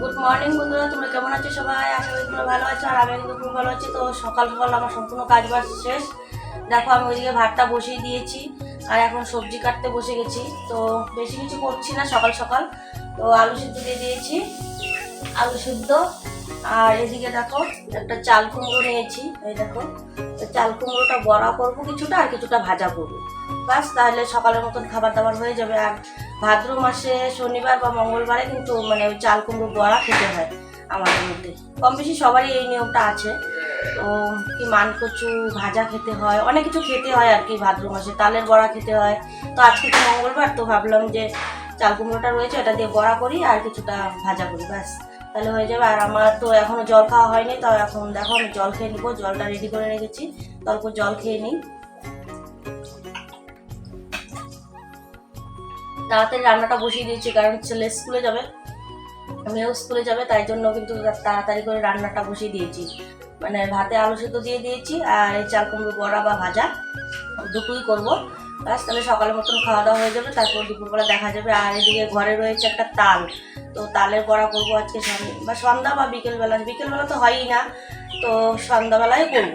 Good morning বন্ধুরা। তোমরা কেমন আছো সবাই? আশা করি তোমরা ভালো আছো, আর আমি কিন্তু খুব ভালো আছি। তো সকাল সকাল আমার সম্পূর্ণ কাজ বাজ শেষ। দেখো, আমি ওইদিকে ভাতটা বসিয়ে দিয়েছি, আর এখন সবজি কাটতে বসে গেছি। তো বেশি কিছু করছি না সকাল সকাল। তো আলু সিদ্ধ দিয়ে দিয়েছি, আলু সিদ্ধ। আর এদিকে দেখো, একটা চাল কুমড়ো নিয়েছি। এই দেখো, তো চাল কুমড়োটা বড়া করব কিছুটা আর কিছুটা ভাজা করব। বাস তাহলে সকালের মতন খাবার দাবার হয়ে যাবে। আর ভাদ্র মাসে শনিবার বা মঙ্গলবারে কিন্তু মানে ওই চাল কুমড়ো বড়া খেতে হয় আমাদের মধ্যে। কম বেশি সবারই এই নিয়মটা আছে। তো কি মানকচু ভাজা খেতে হয়, অনেক কিছু খেতে হয় আর কি ভাদ্র মাসে, তালের বড়া খেতে হয়। তো আজকে তো মঙ্গলবার, তো ভাবলাম যে চাল কুমড়োটা রয়েছে এটা দিয়ে বড়া করি আর কিছুটা ভাজা করি, ব্যাস। তাহলে হয়ে যাবে। আর আমার তো এখনও জল খাওয়া হয়নি তো এখন দেখো আমি জল খেয়ে নিবো। জলটা রেডি করে রেখেছি। অল্প জল খেয়ে নিই। তাড়াতাড়ি রান্নাটা বসিয়ে দিয়েছি, কারণ ছেলে স্কুলে যাবে। মেয়েও স্কুলে যাবে, তাই জন্য কিন্তু তাড়াতাড়ি করে রান্নাটা বসিয়ে দিয়েছি। মানে ভাতে আলু সেদ্ধ দিয়ে দিয়েছি, আর এই চাল কুমড়ো বড়া বা ভাজা, দুটোই করব। ব্যাস, তাহলে সকালের মতন খাওয়া দাওয়া হয়ে যাবে, তারপর দুপুরবেলা দেখা যাবে। আর এদিকে ঘরে রয়েছে একটা তাল, তো তালের বড়া করব আজকে বা সন্ধ্যা বা বিকেলবেলা। বিকেলবেলা তো হয়ই না, তো সন্ধ্যাবেলায় করব।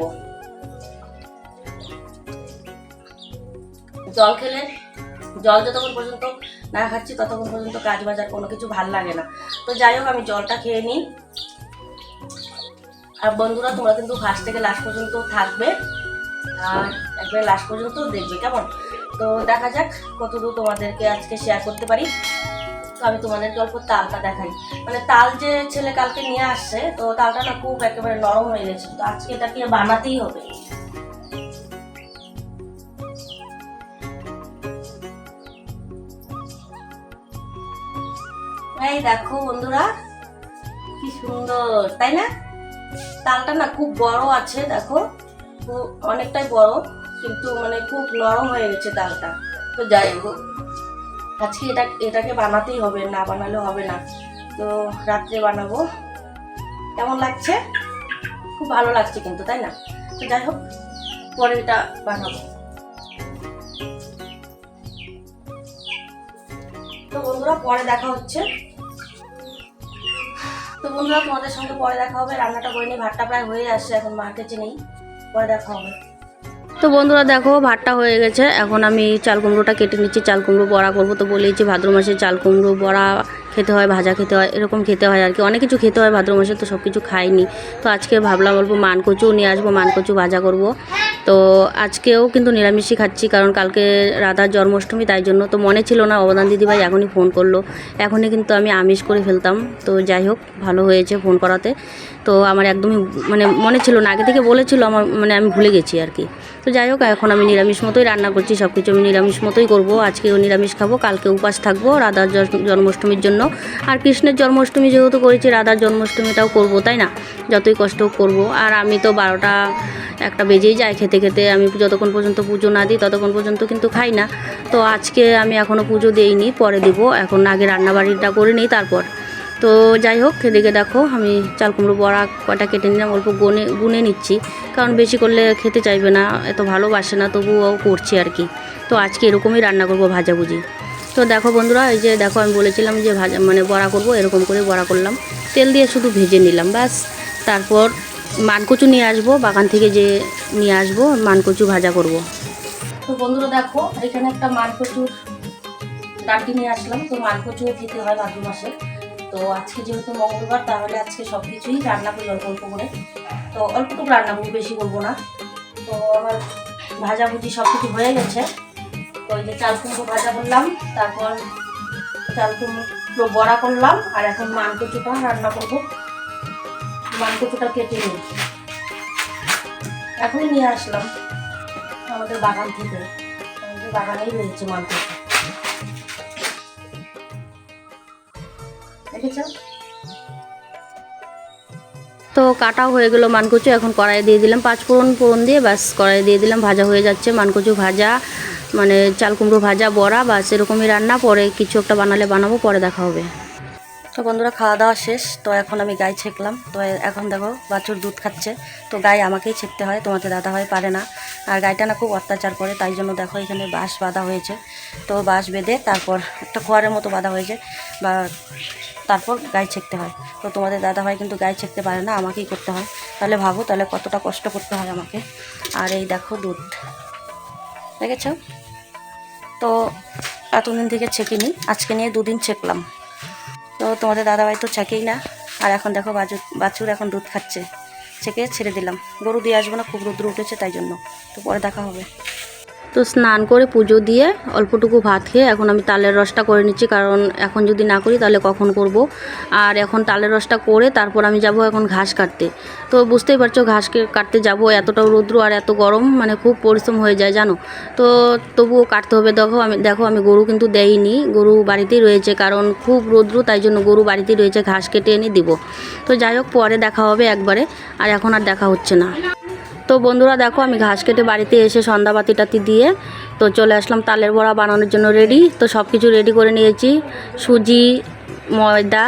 জল খেলে জল যতক্ষণ পর্যন্ত না খাচ্ছি ততক্ষণ পর্যন্ত কাজ বাজার কোনো কিছু ভালো লাগে না। তো যাই হোক, আমি জলটা খেয়ে নিই। আর বন্ধুরা, তোমরা কিন্তু ফার্স্ট থেকে লাস্ট পর্যন্ত থাকবে। আর একবারে লাস্ট পর্যন্ত দেখবে, কেমন? তো দেখা যাক কতদূর তোমাদেরকে আজকে শেয়ার করতে পারি। তো আমি তোমাদেরকে অল্প তালটা দেখাই। মানে তাল যে ছেলে কালকে নিয়ে আসছে, তো তালটা না খুব একেবারে নরম হয়ে গেছে। তো আজকে এটা এটাকে বানাতেই হবে। এই দেখো বন্ধুরা, কি সুন্দর, তাই না? তালটা না খুব বড় আছে, দেখো। অনেকটাই বড়, কিন্তু মানে খুব নরম হয়ে গেছে তালটা। তো যাই হোক, আজকে এটা, এটাকে বানাতেই হবে, না বানালে হবে না। তো রাত্রে বানাবো। কেমন লাগছে? খুব ভালো লাগছে কিন্তু, তাই না? তো যাই হোক পরে এটা বানাবো। বন্ধুরা, পরে দেখা হচ্ছে। তো বন্ধুরা, তোমাদের সঙ্গে পরে দেখা হবে। রান্নাটা করে নিই ভাতটা প্রায় হয়ে আসছে, এখন মার্কেটে নেই। পরে দেখা হবে। তো বন্ধুরা, দেখো, ভাতটা হয়ে গেছে। এখন আমি চাল কুমড়োটা কেটে নিচ্ছি। চাল কুমড়ো বড়া করব তো বলেইছি, ভাদ্র মাসে চাল কুমড়ো বড়া খেতে হয়, ভাজা খেতে হয়, এরকম খেতে হয় আর কি। অনেক কিছু খেতে হয় ভাদ্র মাসে, তো সব কিছু খাইনি। তো আজকে ভাবলাম বলব মানকচু নিয়ে আসব, মানকচু ভাজা করব। তো আজকেও কিন্তু নিরামিষই খাচ্ছি, কারণ কালকে রাধার জন্মাষ্টমী, তাই জন্য তো মনে ছিল না। অবদান দিদিভাই এখনই ফোন করল। এখনই কিন্তু আমি আমিষ করে ফেলতাম। তো যাই হোক, ভালো হয়েছে ফোন করাতে। তো আমার একদমই মানে মনে ছিল না, আগে থেকে বলেছিল আমার মানে আমি ভুলে গেছি আর কি। তো যাই হোক, এখন আমি নিরামিষ মতোই রান্না করছি সব কিছু আমি নিরামিষ মতোই করব। আজকেও নিরামিষ খাব, কালকে উপাস থাকব রাধার জন্মাষ্টমীর জন্য। আর কৃষ্ণের জন্মাষ্টমী যেহেতু করেছি, রাধার জন্মাষ্টমীটাও করব, তাই না? যতই কষ্ট করব। আর আমি তো বারোটা একটা বেজেই যায় খেতে খেতে। আমি যতক্ষণ পর্যন্ত পুজো না দিই ততক্ষণ পর্যন্ত কিন্তু খাই না। তো আজকে আমি এখনও পুজো দেইনি, পরে দিব। এখন আগে রান্নাবাড়িটা করে নিই তারপর। তো যাই হোক, এদিকে দেখো, আমি চাল কুমড়ো বড়া কটা কেটে নিলাম, অল্প গুনে গুনে নিচ্ছি। কারণ বেশি করলে খেতে চাইবে না, এত ভালোবাসে না, তবুও করছি আর কি। তো আজকে এরকমই রান্না করব ভাজাভুজি। তো দেখো বন্ধুরা, এই যে দেখো, আমি বলেছিলাম যে ভাজা মানে বড়া করব, এরকম করে বড়া করলাম। তেল দিয়ে শুধু ভেজে নিলাম, ব্যাস। তারপর মানকচু নিয়ে আসব, বাগান থেকে যে নিয়ে আসব, মানকচু ভাজা করব। তো বন্ধুরা দেখো, এখানে একটা মানকচুর ডাটি নিয়ে আসলাম। তো মানকচু খেতে হয় ভাদ্র মাসে। তো আজকে যেহেতু মঙ্গলবার, তাহলে আজকে সব কিছুই রান্না করি অল্প অল্প করে। তো অল্পটুকু রান্না করব, বেশি করব না। তো আমার ভাজাভুজি সব কিছু হয়ে গেছে। তো এই যে চাল কুমড়ো ভাজা করলাম, তারপর চাল কুমড়ো বড়া করলাম, আর এখন মানকচুটা রান্না করব। মানকচুটা কেটে নিই এখনই নিয়ে আসলাম আমাদের বাগান থেকে। আমাদের বাগানেই রয়েছে মানকচু দেখেছ? তো কাটাও হয়ে গেলো মানকচু, এখন কড়াইয়ে দিয়ে দিলাম পাঁচ ফোড়ন ফোড়ন দিয়ে, ব্যাস কড়াইয়ে দিয়ে দিলাম, ভাজা হয়ে যাচ্ছে মানকচু ভাজা মানে চাল কুমড়ো ভাজা, বড়া বাস এরকমই রান্না, পরে কিছু একটা বানালে বানাবো, পরে দেখা হবে। তো বন্ধুরা, খাওয়া দাওয়া শেষ। তো এখন আমি গায়ে ছেঁকলাম। তো এখন দেখো, বাছুর দুধ খাচ্ছে। তো গায়ে আমাকেই ছেঁকতে হয় তোমাকে দাদা হয় পারে না। আর গাইটা না খুব অত্যাচার করে, তাই জন্য দেখো এখানে বাঁশ বাঁধা হয়েছে। তো বাঁশ বেঁধে তারপর একটা খোয়ারের মতো বাঁধা হয়েছে, বা তারপর গায়ে ছেঁকতে হয়। তো তোমাদের দাদা হয় কিন্তু গায়ে ছেঁকতে পারে না, আমাকেই করতে হয়। তাহলে ভাবো, তাহলে কতটা কষ্ট করতে হয় আমাকে। আর এই দেখো দুধ। দেখেছ? তো এতদিন থেকে ছেঁকিনি, আজকে নিয়ে দুদিন ছেঁকলাম। তো তোমাদের দাদাভাই তো চাকেই না। আর এখন দেখো বাজু বাছুর এখন দুধ খাচ্ছে। ছেঁকে ছেড়ে দিলাম। গরু দিয়ে আসব না, খুব রুদ্র উঠেছে তাই জন্য। তো পরে দেখা হবে। তো স্নান করে পুজো দিয়ে অল্পটুকু ভাত খেয়ে এখন আমি তালের রসটা করে নিচ্ছি, কারণ এখন যদি না করি তাহলে কখন করব? আর এখন তালের রসটা করে তারপর আমি যাব এখন ঘাস কাটতে। তো বুঝতেই পারছ ঘাস কাটতে যাব এতটাও রৌদ্র আর এত গরম মানে খুব পরিশ্রম হয়ে যায়, জানো? তো তবুও কাটতে হবে। দেখো আমি দেখো আমি গরু কিন্তু দেইনি, গরু বাড়িতেই রয়েছে, কারণ খুব রৌদ্র, তাই জন্য গরু বাড়িতেই রয়েছে, ঘাস কেটে এনে দিব। তো যাই হোক, পরে দেখা হবে একবারে, আর এখন আর দেখা হচ্ছে না। তো বন্ধুরা দেখো, আমি ঘাস কেটে বাড়িতে এসে সন্ধ্যাবাতি টাতি দিয়ে তো চলে আসলাম তালের বড়া বানানোর জন্য রেডি তো সব কিছু রেডি করে নিয়েছি। সুজি, ময়দা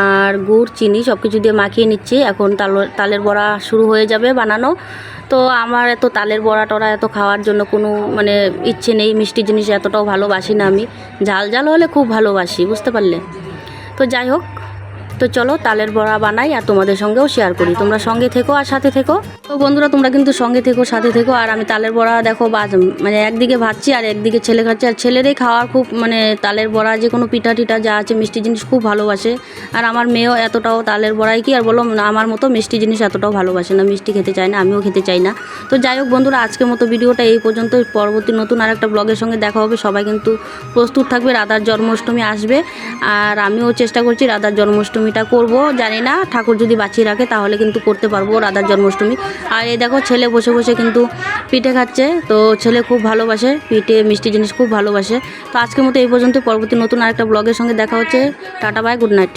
আর গুড়, চিনি সব কিছু দিয়ে মাখিয়ে নিচ্ছি। এখন তাল, তালের বড়া শুরু হয়ে যাবে বানানো। তো আমার এত তালের বড়া টড়া এত খাওয়ার জন্য কোনো মানে ইচ্ছে নেই, মিষ্টি জিনিস এতটাও ভালোবাসি না আমি। ঝাল ঝাল হলে খুব ভালোবাসি, বুঝতে পারলে? তো যাই হোক তো চলো তালের বড়া বানাই আর তোমাদের সঙ্গেও শেয়ার করি। তোমরা সঙ্গে থেকো আর সাথে থেকো। তো বন্ধুরা, তোমরা কিন্তু সঙ্গে থেকো, সাথে থেকো। আর আমি তালের বড়া দেখো মানে একদিকে ভাজছি আর একদিকে ছেলে খাচ্ছি। আর ছেলেরই খাওয়ার খুব মানে তালের বড়া, যে কোনো পিঠা টিঠা যা আছে, মিষ্টি জিনিস খুব ভালোবাসে। আর আমার মেয়েও এতটাও তালের বড়াই কি আর বলো আমার মতো মিষ্টি জিনিস এতটাও ভালোবাসে না। মিষ্টি খেতে চায় না, আমিও খেতে চাই না। তো যাই হোক বন্ধুরা, আজকের মতো ভিডিওটা এই পর্যন্ত পরবর্তী নতুন আর একটা ব্লগের সঙ্গে দেখা হবে। সবাই কিন্তু প্রস্তুত থাকবে, রাধার জন্মাষ্টমী আসবে। আর আমিও চেষ্টা করছি রাধার জন্মাষ্টমীটা করব, জানি না। ঠাকুর যদি বাঁচিয়ে রাখে, তাহলে কিন্তু করতে পারব রাধার জন্মাষ্টমী। আর এই দেখো, ছেলে বসে বসে কিন্তু পিঠে খাচ্ছে। তো ছেলে খুব ভালোবাসে, পিঠে মিষ্টি জিনিস খুব ভালোবাসে। তো আজকের মতো এই পর্যন্ত। পরবর্তী নতুন আরেকটা ব্লগের সঙ্গে দেখা হচ্ছে। Tata bye good night